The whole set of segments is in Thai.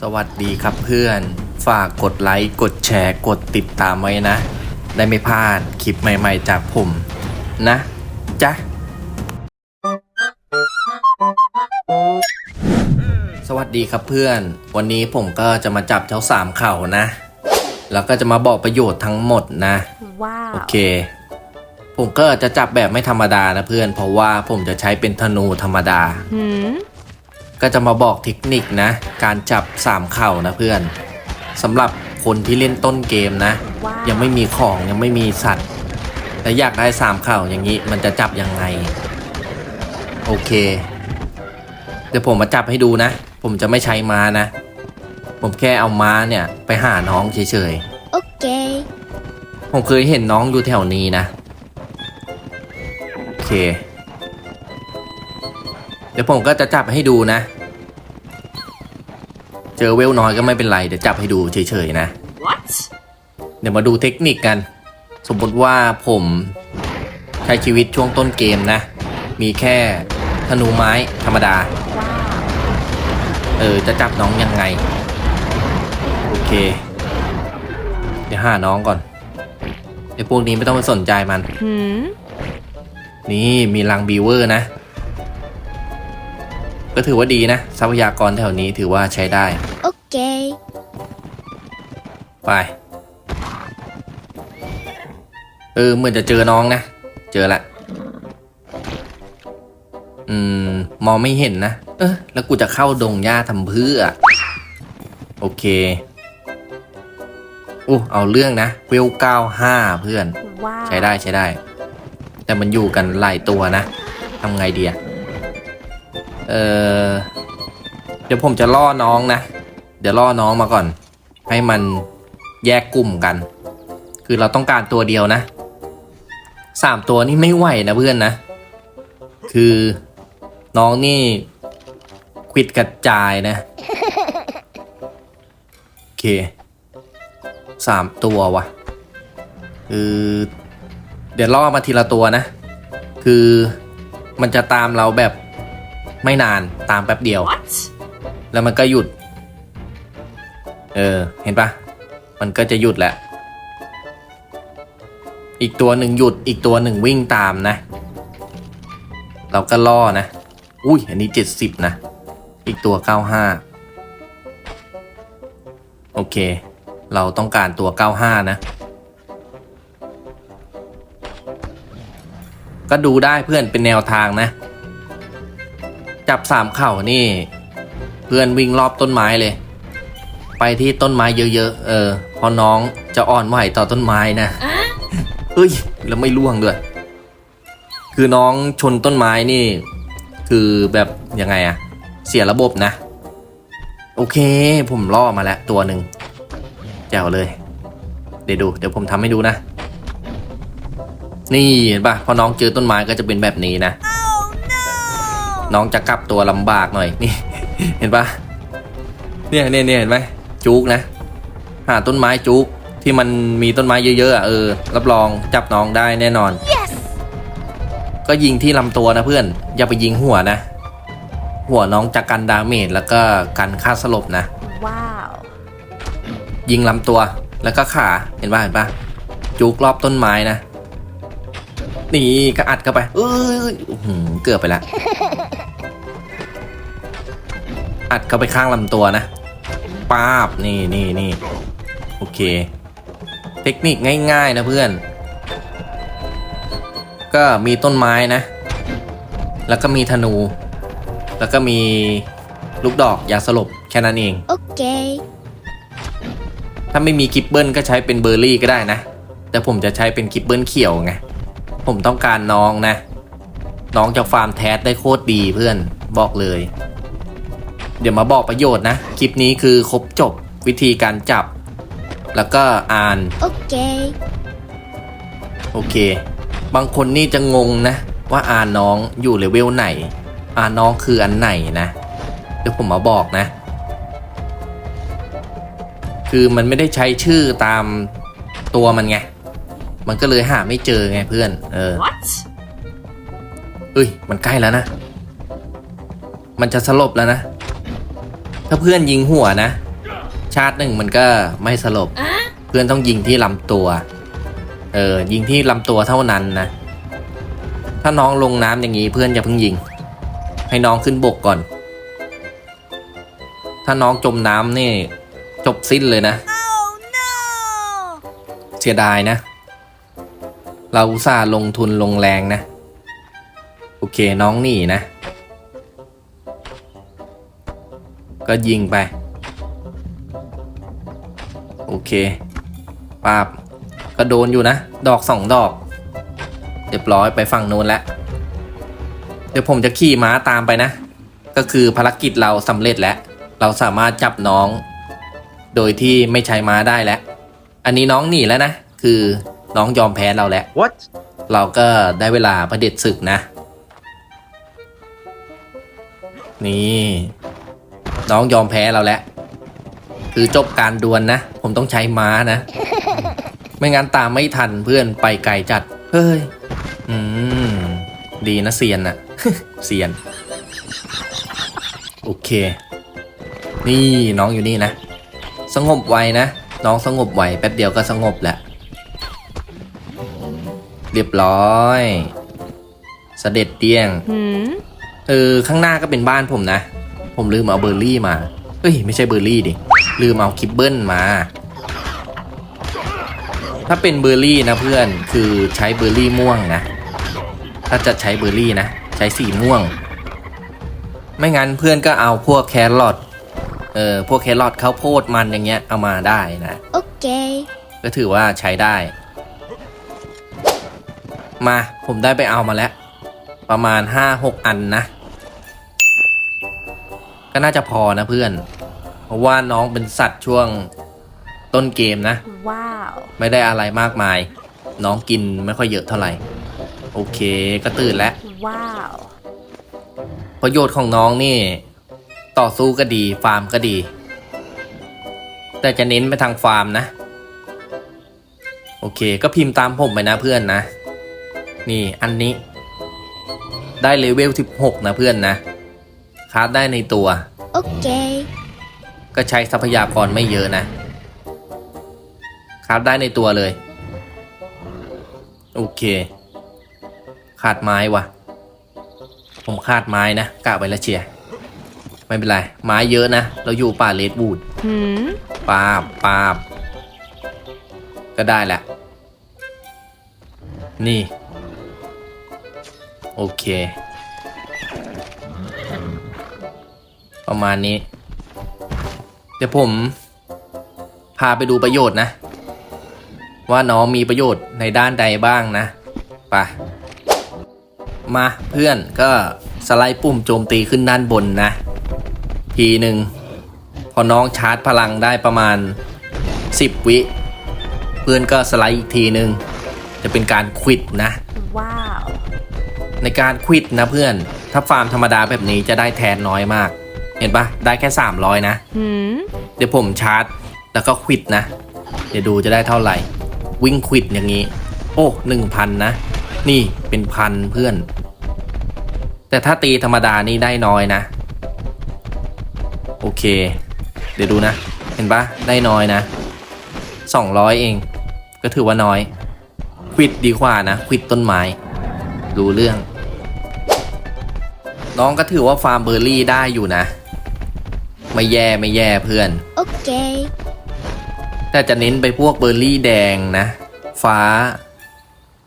สวัสดีครับเพื่อน ฝากกดไลค์ กดแชร์ กดติดตามไว้นะ ได้ไม่พลาดคลิปใหม่ๆจากผม นะจ๊ะ สวัสดีครับเพื่อน วันนี้ผมก็จะมาจับเจ้าสามเข่านะ แล้วก็จะมาบอกประโยชน์ทั้งหมดนะ ว้าว โอเค ผมก็จะจับแบบไม่ธรรมดานะเพื่อน เพราะว่าผมจะใช้เป็นธนูธรรมดา หืม ก็จะมาบอกเทคนิคนะ การจับสามเข่านะเพื่อนสำหรับคนที่เล่นต้นเกมนะว้าวยังไม่มีของยังไม่มีสัตว์แต่อยากได้สามเข่าอย่างนี้มันจะจับยังไง โอเค เดี๋ยวผมมาจับให้ดูนะ ผมจะไม่ใช้ม้านะ ผมแค่เอาม้าเนี่ยไปหาน้องเฉย Okay. ๆผมเคยเห็นน้องอยู่แถวนี้นะ โอเคเดี๋ยวผมก็จะจับให้ดูนะ เจอเวลน้อยก็ไม่เป็นไร เดี๋ยวจับให้ดูเฉยๆนะ What? เดี๋ยวมาดูเทคนิคกัน สมมติว่าผมใช้ชีวิตช่วงต้นเกมนะ มีแค่ธนูไม้ธรรมดาว้าวเออ จะจับน้องยังไง โอเค เดี๋ยวหาน้องก่อนไอ้พวกนี้ไม่ต้องไปสนใจมันหืมนี่มีรังบีเวอร์นะ ก็ถือว่าดีนะ ทรัพยากรแถวนี้ถือว่าใช้ได้ Okay. ไป เออเหมือนจะเจอน้องนะ เจอละอืม มองไม่เห็นนะ เออแล้วกูจะเข้าดงหญ้าทำเพื่อ โอเคอู้เอาเรื่องนะเวลเก้าห้าเพื่อนว้าวใช้ได้ใช้ได้ แต่มันอยู่กันหลายตัวนะทำไงดีอะ เออเดี๋ยวผมจะล่อน้องนะ เดี๋ยวล่อน้องมาก่อน ให้มันแยกกลุ่มกัน คือเราต้องการตัวเดียวนะสามตัวนี่ไม่ไหวนะเพื่อนนะ คือน้องนี่ควิดกระจายนะ โอเคสามตัววะคือเดี๋ยวล่อมาทีละตัวนะ คือมันจะตามเราแบบ ไม่นานตามแป๊บเดียว What? แล้วมันก็หยุด เออ เห็นปะมันก็จะหยุดแหละ อีกตัวหนึ่งหยุดอีกตัวหนึ่งวิ่งตามนะ เราก็ล่อนะ อุ้ยอันนี้เจ็ดสิบนะ อีกตัวเก้าห้าโอเค เราต้องการตัวเก้าห้านะ ก็ดูได้เพื่อนเป็นแนวทางนะ จับสามเข่านี่ เพื่อนวิ่งรอบต้นไม้เลย ไปที่ต้นไม้เยอะๆ เออเพอน้องจะอ่อนไหวต่อต้นไม้นะเฮ้ย แล้วไม่ล่วงด้วย คือน้องชนต้นไม้นี่ คือแบบยังไงอะเสียระบบนะ โอเค ผมล่อมาแล้วตัวหนึ่งแจ๋วเลย เดี๋ยวดู เดี๋ยวผมทำให้ดูนะ นี่เห็นปะพอน้องเจอต้นไม้ก็จะเป็นแบบนี้นะ น้องจะกลับตัวลำบากหน่อยนี่ เห็นปะเนี่ยเนี่ยเนี่ยเห็นไหมจุกนะ หาต้นไม้จุกที่มันมีต้นไม้เยอะๆอะเออรับรองจับน้องได้แน่นอน Yes. ก็ยิงที่ลำตัวนะเพื่อน อย่าไปยิงหัวนะ หัวน้องจะกันดาเมจแล้วก็กันค่าสลบนะว้าวยิงลำตัวแล้วก็ขาเห็นปะเห็นปะจุกรอบต้นไม้นะนี่ก็อัดเข้าไป เอ้ยอื้อหือเกือบไปแล้ว อัดเข้าไปข้างลำตัวนะป้าบนี่นี่นี่โอเค เทคนิคง่ายๆนะเพื่อน ก็มีต้นไม้นะ แล้วก็มีธนู แล้วก็มีลูกดอกยาสลบแค่นั้นเอง Okay. ถ้าไม่มีกิบเบิลก็ใช้เป็นเบอร์รี่ก็ได้นะ แต่ผมจะใช้เป็นกิบเบิลเขียวไง ผมต้องการน้องนะ น้องจากฟาร์มแทสได้โคตรดีเพื่อนบอกเลย เดี๋ยวมาบอกประโยชน์นะ คลิปนี้คือครบจบวิธีการจับ แล้วก็อ่าน Okay. โอเค บางคนนี่จะงงนะ ว่าอ่านน้องอยู่เลเวลไหน อ่านน้องคืออันไหนนะ เดี๋ยวผมมาบอกนะ คือมันไม่ได้ใช้ชื่อตามตัวมันไง มันก็เลยหาไม่เจอไงเพื่อน เออ What? เอ้ย มันใกล้แล้วนะ มันจะสลบแล้วนะ ถ้าเพื่อนยิงหัวนะ ชาติหนึ่งมันก็ไม่สลบ เพื่อนต้องยิงที่ลำตัว เออ ยิงที่ลำตัวเท่านั้นนะ ถ้าน้องลงน้ำอย่างนี้เพื่อนอย่าเพิ่งยิง ให้น้องขึ้นบกก่อน ถ้าน้องจมน้ำนี่ จบสิ้นเลยนะเสียดายนะ เราอุตส่าห์ลงทุนลงแรงนะ โอเคน้องหนีนะ ก็ยิงไป โอเคปาบก็โดนอยู่นะ ดอกสองดอก เรียบร้อยไปฝั่งโน้นแล้ว เดี๋ยวผมจะขี่ม้าตามไปนะ ก็คือภารกิจเราสำเร็จแล้ว เราสามารถจับน้อง โดยที่ไม่ใช้ม้าได้แล้ว อันนี้น้องหนีแล้วนะ คือน้องยอมแพ้เราแล้ว What? เราก็ได้เวลาประเด็จศึกนะ นี่ น้องยอมแพ้เราแล้วคือจบการดวลนะ ผมต้องใช้ม้านะ ไม่งั้นตามไม่ทันเพื่อนไปไกลจัด เฮ้ย อืม ดีนะเซียนนะเซียน โอเค นี่น้องอยู่นี่นะ สงบไวนะ น้องสงบไวแป๊บเดียวก็สงบแหละเรียบร้อยเสด็จเตี้ยง เออ ข้างหน้าก็เป็นบ้านผมนะ ผมลืมเอาเบอร์รี่มา เอ้ย ไม่ใช่เบอร์รี่ดิ ลืมเอาคิปเบิลมา ถ้าเป็นเบอร์รี่นะเพื่อน คือใช้เบอร์รี่ม่วงนะ ถ้าจะใช้เบอร์รี่นะ ใช้สีม่วง ไม่งั้นเพื่อนก็เอาพวกแครอท เออ พวกแครอทข้าวโพดมันอย่างเงี้ย เอามาได้นะ Okay. ก็ถือว่าใช้ได้ มา ผมได้ไปเอามาแล้ว ประมาณห้าหกอันนะ ก็น่าจะพอนะเพื่อน เพราะว่าน้องเป็นสัตว์ช่วงต้นเกมนะ Wow. ไม่ได้อะไรมากมาย น้องกินไม่ค่อยเยอะเท่าไหร่ โอเคก็ตื่นแล้ว Wow. ประโยชน์ของน้องนี่ ต่อสู้ก็ดีฟาร์มก็ดี แต่จะเน้นไปทางฟาร์มนะ โอเคก็พิมพ์ตามผมไปนะเพื่อนนะ นี่อันนี้ ได้เลเวล 16 นะเพื่อนนะ คราฟได้ในตัว Okay. ก็ใช้ทรัพยากรไม่เยอะนะ คราฟได้ในตัวเลย โอเค ขาดไม้วะผมขาดไม้นะกะไว้และเชียร์ไม่เป็นไร ไม้เยอะนะ เราอยู่ป่าเลดบูด Hmm. ปาบปาบ ก็ได้แหละ นี่ โอเค ประมาณนี้ เดี๋ยวผม พาไปดูประโยชน์นะ ว่าน้องมีประโยชน์ในด้านใดบ้างนะไปมาเพื่อนก็สไลด์ปุ่มโจมตีขึ้นด้านบนนะ ทีหนึ่งพอน้องชาร์จพลังได้ประมาณ 10 วิ เพื่อนก็สไลด์อีกทีหนึ่งจะเป็นการควิดนะ Wow. ในการควิดนะเพื่อน ถ้าฟาร์มธรรมดาแบบนี้จะได้แทนน้อยมาก เห็นปะได้แค่ 300 นะ Hmm. เดี๋ยวผมชาร์จ แล้วก็ควิดนะ เดี๋ยวดูจะได้เท่าไหร่ วิ่งควิดอย่างนี้ โอ้หนึ่งพันนะ นี่เป็นพันเพื่อน แต่ถ้าตีธรรมดานี่ได้น้อยนะ โอเค เดี๋ยวดูนะ เห็นปะได้น้อยนะสองร้อยเอง ก็ถือว่าน้อยควิดดีกว่านะควิดต้นไม้รู้เรื่อง น้องก็ถือว่าฟาร์มเบอร์รี่ได้อยู่นะ ไม่แย่ไม่แย่เพื่อน Okay. แต่จะเน้นไปพวกเบอร์รี่แดงนะ ฟ้า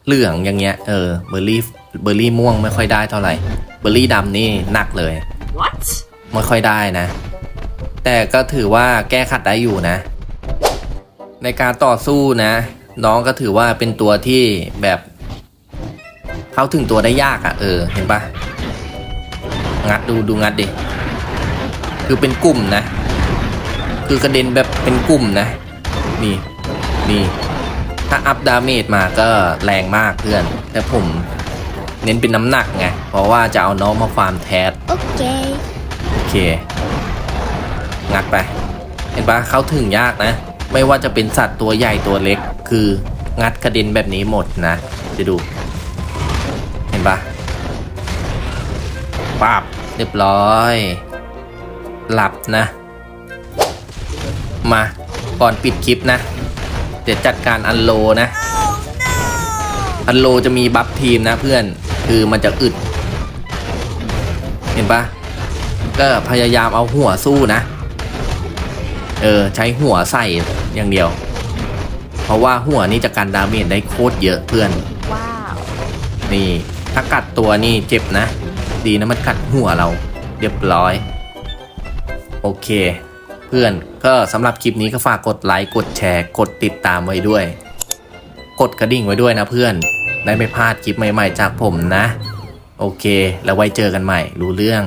เหลืองอย่างเงี้ย เออ เบอร์รี่ เบอร์รี่ม่วงไม่ค่อยได้เท่าไหร่ เบอร์รี่ดำนี่หนักเลย What? ไม่ค่อยได้นะ แต่ก็ถือว่าแก้ขัดได้อยู่นะ ในการต่อสู้นะ น้องก็ถือว่าเป็นตัวที่แบบ เข้าถึงตัวได้ยากอะ่ะ เออ เห็นปะ งัดดูดูงัดดิ คือเป็นกลุ่มนะ คือกระเด็นแบบเป็นกลุ่มนะ นี่นี่ถ้าอัพดาเมจมาก็แรงมากเพื่อน แต่ผมเน้นเป็นน้ำหนักไง เพราะว่าจะเอาน้องมาฟาร์มแทส Okay. โอเค งัดไป เห็นปะเข้าถึงยากนะ ไม่ว่าจะเป็นสัตว์ตัวใหญ่ตัวเล็ก คืองัดกระเด็นแบบนี้หมดนะ จะดู เห็นปะ ปับเรียบร้อย หลับนะ มาก่อนปิดคลิปนะ เดี๋ยวจัดการอันโลนะ อันโลจะมีบัฟทีมนะเพื่อนคือมันจะอึด เห็นปะก็พยายามเอาหัวสู้นะ เออ ใช้หัวใส่อย่างเดียว เพราะว่าหัวนี่จะกันดาเมจได้โคตรเยอะเพื่อน ว้าว นี่ถ้ากัดตัวนี่เจ็บนะ ดีนะมันกัดหัวเรา เรียบร้อย โอเค เพื่อนก็สำหรับคลิปนี้ก็ฝากกดไลค์กดแชร์กดติดตามไว้ด้วย กดกระดิ่งไว้ด้วยนะเพื่อนได้ไม่พลาดคลิปใหม่ ๆ จากผมนะ โอเค แล้วไว้เจอกันใหม่รู้เรื่อง